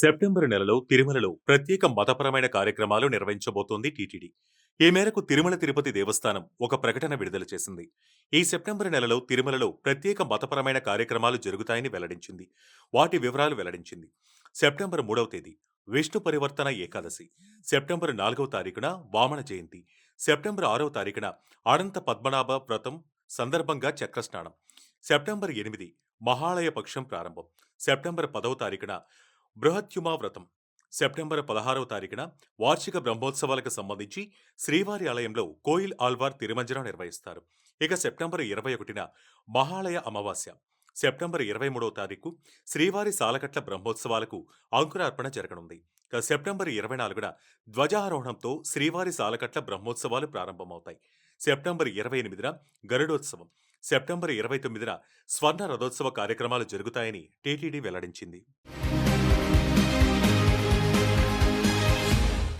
September నెలలో తిరుమలలో ప్రత్యేక మతపరమైన కార్యక్రమాలు నిర్వహించబోతోంది టీటీడీ. ఈ మేరకు తిరుమల తిరుపతి దేవస్థానం ఒక ప్రకటన విడుదల చేసింది. ఈ సెప్టెంబర్ నెలలో తిరుమలలో ప్రత్యేక మతపరమైన కార్యక్రమాలు జరుగుతాయని వెల్లడించింది. వాటి వివరాలు వెల్లడించింది. సెప్టెంబర్ మూడవ తేదీ విష్ణు పరివర్తన ఏకాదశి. సెప్టెంబర్ నాలుగవ తారీఖున వామన జయంతి. సెప్టెంబర్ ఆరవ తారీఖున అనంత పద్మనాభ వ్రతం సందర్భంగా చక్రస్నానం. సెప్టెంబర్ ఎనిమిది మహాలయ పక్షం ప్రారంభం. సెప్టెంబర్ పదవ తారీఖున బృహత్యుమా వ్రతం సెప్టెంబర్ పదహారవ తారీఖున వార్షిక బ్రహ్మోత్సవాలకు సంబంధించి శ్రీవారి ఆలయంలో కోయిల్ ఆల్వార్ తిరుమంజనం నిర్వహిస్తారు. ఇక సెప్టెంబర్ ఇరవై ఒకటిన మహాళయ అమావాస్య. సెప్టెంబర్ ఇరవై మూడవ తారీఖు శ్రీవారి సాలకట్ల బ్రహ్మోత్సవాలకు అంకురార్పణ జరగనుంది. సెప్టెంబర్ ఇరవై నాలుగున ధ్వజారోహణంతో శ్రీవారి సాలకట్ల బ్రహ్మోత్సవాలు ప్రారంభమవుతాయి. సెప్టెంబర్ ఇరవై ఎనిమిదిన గరుడోత్సవం. సెప్టెంబర్ ఇరవై తొమ్మిదిన స్వర్ణ రథోత్సవ కార్యక్రమాలు జరుగుతాయని టీటీడీ వెల్లడించింది.